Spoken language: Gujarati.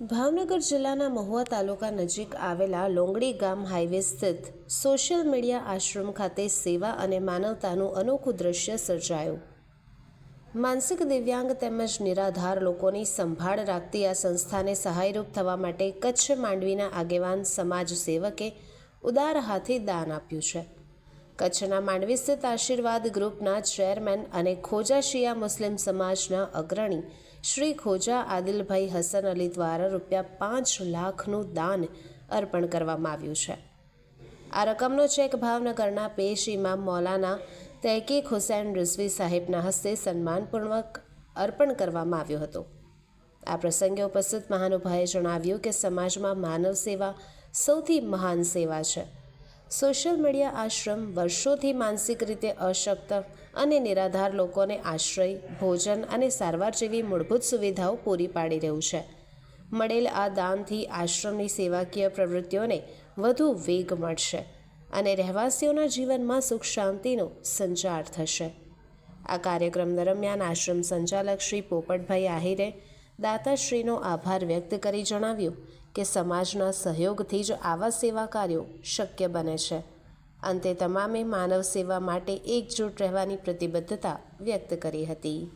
ભાવનગર જિલ્લાના મહુવા તાલુકા નજીક આવેલા લોંગડી ગામ હાઈવે સ્થિત સોશિયલ મીડિયા આશ્રમ ખાતે સેવા અને માનવતાનું અનોખું દ્રશ્ય સર્જાયું. માનસિક દિવ્યાંગ તેમજ નિરાધાર લોકોની સંભાળ રાખતી આ સંસ્થાને સહાયરૂપ થવા માટે કચ્છ માંડવીના આગેવાન સમાજ સેવકે ઉદાર હાથે દાન આપ્યું છે. કચ્છના માંડવી સ્થિત આશીર્વાદ ગ્રુપના ચેરમેન અને ખોજા શિયા મુસ્લિમ સમાજના અગ્રણી શ્રી ખોજા આદિલભાઈ હસન અલી દ્વારા રૂપિયા પાંચ લાખનું દાન અર્પણ કરવામાં આવ્યું છે. આ રકમનો ચેક ભાવનગરના પેશ ઇમામ મૌલાના તહેકીક હુસૈન રિઝવી સાહેબના હસ્તે સન્માનપૂર્વક અર્પણ કરવામાં આવ્યો હતો. આ પ્રસંગે ઉપસ્થિત મહાનુભાવે જણાવ્યું કે સમાજમાં માનવ સેવા સૌથી મહાન સેવા છે. સોશિયલ મીડિયા આશ્રમ વર્ષોથી માનસિક રીતે અશક્ત અને નિરાધાર લોકોને આશ્રય, ભોજન અને સારવાર જેવી મૂળભૂત સુવિધાઓ પૂરી પાડી રહ્યું છે. મળેલ આ દાનથી આશ્રમની સેવાકીય પ્રવૃત્તિઓને વધુ વેગ મળશે અને રહેવાસીઓના જીવનમાં સુખ શાંતિનો સંચાર થશે. આ કાર્યક્રમ દરમિયાન આશ્રમ સંચાલક શ્રી પોપટભાઈ આહિરે દાતાશ્રીનો આભાર વ્યક્ત કરી જણાવ્યું કે સમાજના સહયોગથી જ આવા સેવા કાર્યો શક્ય બને છે. અંતે તમામે માનવ સેવા માટે એકજૂટ રહેવાની પ્રતિબદ્ધતા વ્યક્ત કરી હતી.